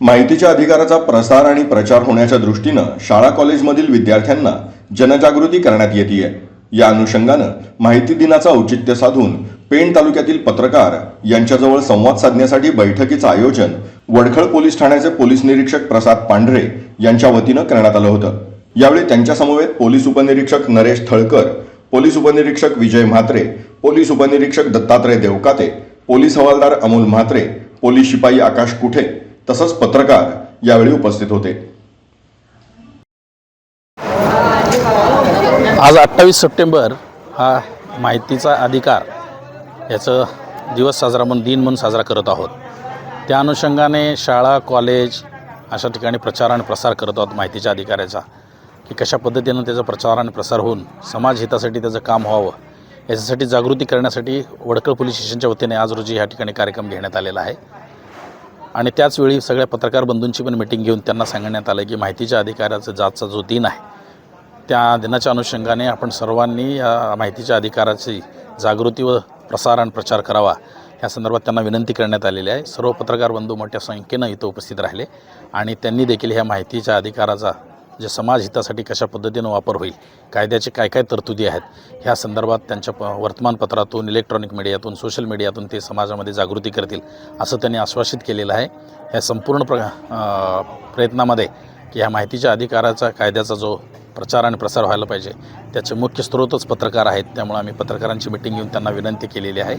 माहितीच्या अधिकाराचा प्रसार आणि प्रचार होण्याच्या दृष्टीनं शाळा कॉलेजमधील विद्यार्थ्यांना जनजागृती करण्यात येते या अनुषंगानं माहिती दिनाचं औचित्य साधून पेण तालुक्यातील पत्रकार यांच्याजवळ संवाद साधण्यासाठी बैठकीचं आयोजन वडखळ पोलीस ठाण्याचे पोलीस निरीक्षक प्रसाद पांढरे यांच्या वतीनं करण्यात आलं होतं. यावेळी त्यांच्यासमवेत पोलीस उपनिरीक्षक नरेश थळकर पोलीस उपनिरीक्षक विजय म्हात्रे पोलीस उपनिरीक्षक दत्तात्रय देवकाते पोलीस हवालदार अमोल म्हात्रे पोलीस शिपाई आकाश कुठे तसंच पत्रकार यावेळी उपस्थित होते. आज अठ्ठावीस सप्टेंबर हा माहितीचा अधिकार याचं दिवस साजरा म्हणून दिन म्हणून साजरा करत आहोत. त्या अनुषंगाने शाळा कॉलेज अशा ठिकाणी प्रचार आणि प्रसार करत आहोत माहितीच्या अधिकाराचा की कशा पद्धतीनं त्याचा प्रचार आणि प्रसार होऊन समाज हितासाठी त्याचं काम व्हावं याच्यासाठी जागृती करण्यासाठी वडकळ पोलीस स्टेशनच्या वतीने आज रोजी ह्या ठिकाणी कार्यक्रम घेण्यात आलेला आहे. आणि त्याचवेळी सगळ्या पत्रकार बंधूंची पण मिटिंग घेऊन त्यांना सांगण्यात आलं की माहितीच्या अधिकाराचा जातचा जो दिन आहे त्या दिनाच्या अनुषंगाने आपण सर्वांनी या माहितीच्या अधिकाराची जागृती व प्रसार आणि प्रचार करावा. या संदर्भात त्यांना विनंती करण्यात आलेली आहे. सर्व पत्रकार बंधू मोठ्या संख्येनं इथं उपस्थित राहिले आणि त्यांनी देखील ह्या माहितीच्या अधिकाराचा जे समाज हितासाठी कशा पद्धतीनं वापर होईल कायद्याचे काय काय तरतुदी आहेत ह्या संदर्भात त्यांच्या प वर्तमानपत्रातून इलेक्ट्रॉनिक मीडियातून सोशल मीडियातून ते समाजामध्ये जागृती करतील असं त्यांनी आश्वासित केलेलं आहे. ह्या संपूर्ण प्र प्रयत्नामध्ये की ह्या माहितीच्या अधिकाराचा कायद्याचा जो प्रचार आणि प्रसार व्हायला पाहिजे त्याचे मुख्य स्रोतच पत्रकार आहेत त्यामुळे आम्ही पत्रकारांची मिटिंग घेऊन त्यांना विनंती केलेली आहे.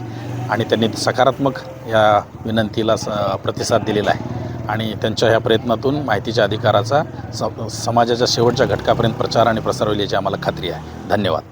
आणि त्यांनी सकारात्मक या विनंतीला स प्रतिसाद दिलेला आहे. आणि त्यांच्या ह्या प्रयत्नातून माहितीच्या अधिकाराचा स समाजाच्या शेवटच्या घटकापर्यंत प्रचार आणि प्रसार होईल याची आम्हाला खात्री आहे. धन्यवाद.